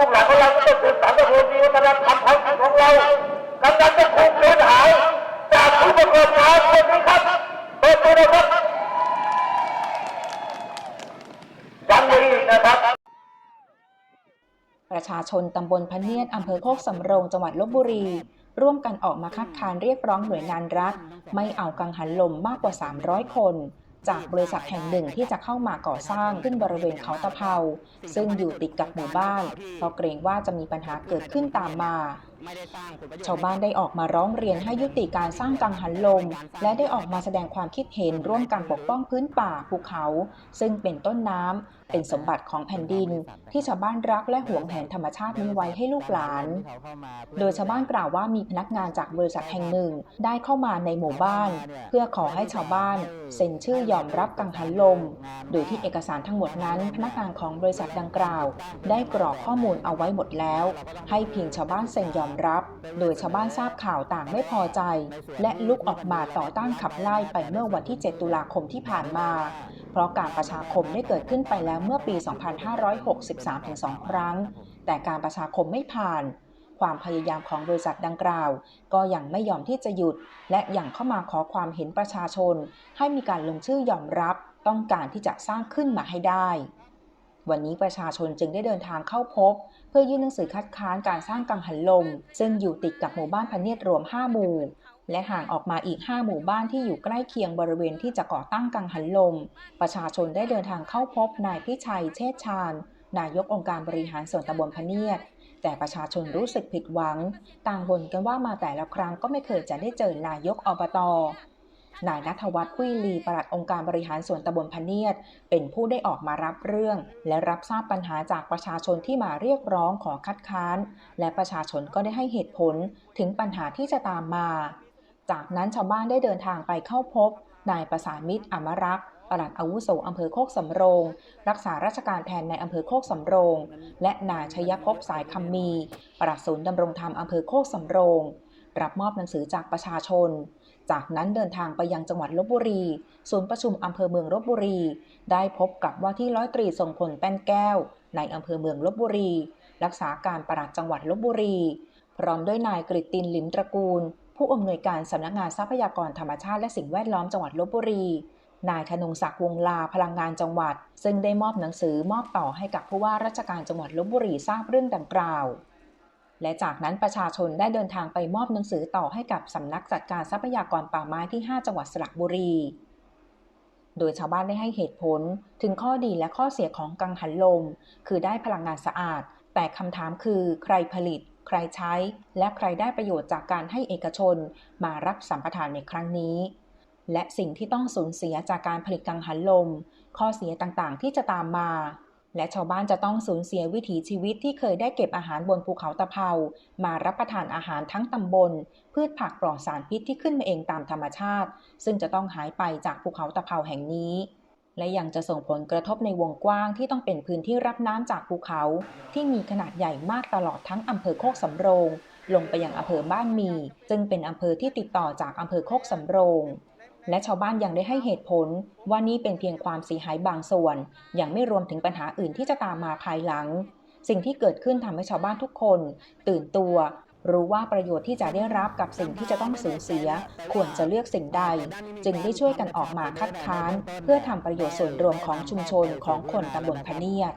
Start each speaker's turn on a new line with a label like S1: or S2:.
S1: สืบสานประเพณีวัฒนธรรมท้องถิ่นของเรากำลังจะถูกเลือนหายจากผู้ประกอบการคนนี้ครับเปิดตัวนะครับยังมีนะครับ
S2: ประชาชนตำบลพะเนียดอำเภอโคกสำโรงจังหวัดลบบุรี ร่วมกันออกมาคัดค้านเรียกร้องหน่วยงานรัฐ ไม่เอากังหันลมมากกว่า 300 คน จากบริษัทแห่งหนึ่งที่จะเข้ามาก่อสร้างขึ้นบริเวณเขาตะเภาซึ่งอยู่ติดกับหมู่บ้านเพราะเกรงว่าจะมีปัญหาเกิดขึ้นตามมา ชาวบ้านได้ออกมาร้องเรียนให้ยุติการสร้างกังหันลม และได้ออกมาแสดงความคิดเห็นร่วมกันปกป้องพื้นป่าภูเขา ซึ่งเป็นต้นน้ำเป็นสมบัติของแผ่นดิน ที่ชาวบ้านรักและหวงแหนธรรมชาตินี้ไว้ให้ลูกหลาน โดยชาวบ้านกล่าวว่ามีพนักงานจากบริษัทแห่งหนึ่ง ได้เข้ามาในหมู่บ้าน เพื่อขอให้ชาวบ้านเซ็นชื่อยอมรับกังหันลม โดยที่เอกสารทั้งหมดนั้น พนักงานของบริษัทดังกล่าว ได้กรอกข้อมูลเอาไว้หมดแล้ว ให้เพียงชาวบ้านเซ็นยอมรับ โดยชาวบ้านทราบข่าวต่างไม่พอใจ และลุกออกมาต่อต้านขับไล่ไปเมื่อวันที่ 7 ตุลาคมที่ผ่านมา เพราะการประชาคมได้เกิดขึ้นไปแล้วเมื่อปี 2563ถึง2ครั้ง แต่การประชาคมไม่ผ่าน ความพยายามของบริษัทดังกล่าว ก็ยังไม่ยอมที่จะหยุด และยังเข้ามาขอความเห็นประชาชน ให้มีการลงชื่อยอมรับ ต้องการที่จะสร้างขึ้นมาให้ได้ วันนี้ประชาชนจึงได้เดินทางเข้าพบ เพื่อยื่นหนังสือคัดค้านการสร้างกังหันลม ซึ่งอยู่ติดกับหมู่บ้านพเนียดรวม 5 หมู่ และห่างออกมาอีก 5 หมู่บ้านที่อยู่ใกล้เคียงบริเวณที่จะก่อตั้งกังหันลม ประชาชนได้เดินทางเข้าพบนายพิชัยเชษชาญนายกองค์การบริหารส่วนตำบลพเนียด แต่ประชาชนรู้สึกผิดหวัง ต่างบ่นกันว่ามาแต่ละครั้งก็ไม่เคยจะได้เจอนายกอบต นายนัทวัฒน์พุยลีปลัดองค์การบริหารส่วนตำบลพเนียด เป็นผู้ได้ออกมารับเรื่อง และรับทราบปัญหาจากประชาชนที่มาเรียกร้องขอคัดค้าน และประชาชนก็ได้ให้เหตุผลถึงปัญหาที่จะตามมา จากนั้นชาวบ้านได้เดินทางไปเข้าพบ นายประสานมิตรอมรักษ์ปลัดอาวุโสอำเภอโคกสำโรง รักษาราชการแทนในอำเภอโคกสำโรง และนายชยภพสายคำมีปลัดศูนย์ดำรงธรรมอำเภอโคกสำโรง รับมอบหนังสือจากประชาชน จากนั้นเดินทางไปยังจังหวัดลบบุรี ศูนย์ประชุมอำเภอเมืองลบบุรี ได้พบกับว่าที่ร้อยตรีทรงพลแป้นแก้ว ในอำเภอเมืองลบบุรี รักษาการปลัดจังหวัดลบบุรี พร้อมด้วยนายกฤตินลิมตระกูล ผู้อำนวยการสำนักงานทรัพยากรธรรมชาติและสิ่งแวดล้อมจังหวัดลบบุรี นายธนงศักดิ์วงลาพลังงานจังหวัด ซึ่งได้มอบหนังสือมอบต่อให้กับผู้ว่าราชการจังหวัดลบบุรีทราบเรื่องดังกล่าว และจากนั้นประชาชนได้เดินทางไปมอบหนังสือต่อให้กับสำนักจัดการทรัพยากรป่าไม้ที่ 5 จังหวัดสระบุรี โดยชาวบ้านได้ให้เหตุผลถึงข้อดีและข้อเสียของกังหันลม คือได้พลังงานสะอาด แต่คำถามคือใครผลิต ใครใช้ และใครได้ประโยชน์จากการให้เอกชน มารับสัมปทานในครั้งนี้ และสิ่งที่ต้องสูญเสียจากการผลิตกังหันลม ข้อเสียต่างๆ ที่จะตามมา และชาวบ้านจะต้องสูญเสียวิถีชีวิตที่เคยได้เก็บอาหารบนภูเขาตะเภา มารับประทานอาหารทั้งตำบล พืชผักปลอดสารพิษที่ขึ้นมาเองตามธรรมชาติ ซึ่งจะต้องหายไปจากภูเขาตะเภาแห่งนี้ และยังจะส่งผลกระทบในวงกว้างที่ต้องเป็นพื้นที่รับน้ำจากภูเขา ที่มีขนาดใหญ่มากตลอดทั้งอำเภอโคกสำโรง ลงไปยังอำเภอบ้านมี ซึ่งเป็นอำเภอที่ติดต่อจากอำเภอโคกสำโรง และชาวบ้านยังได้ให้เหตุผลว่านี่เป็นเพียงความเสียหายบางส่วน ยังไม่รวมถึงปัญหาอื่นที่จะตามมาภายหลัง สิ่งที่เกิดขึ้นทำให้ชาวบ้านทุกคน ตื่นตัว รู้ว่าประโยชน์ที่จะได้รับกับสิ่งที่จะต้องสูญเสีย ควรจะเลือกสิ่งใด จึงได้ช่วยกันออกมาคัดค้าน เพื่อทำประโยชน์ส่วนรวมของชุมชนของคนตำบลพะเนียด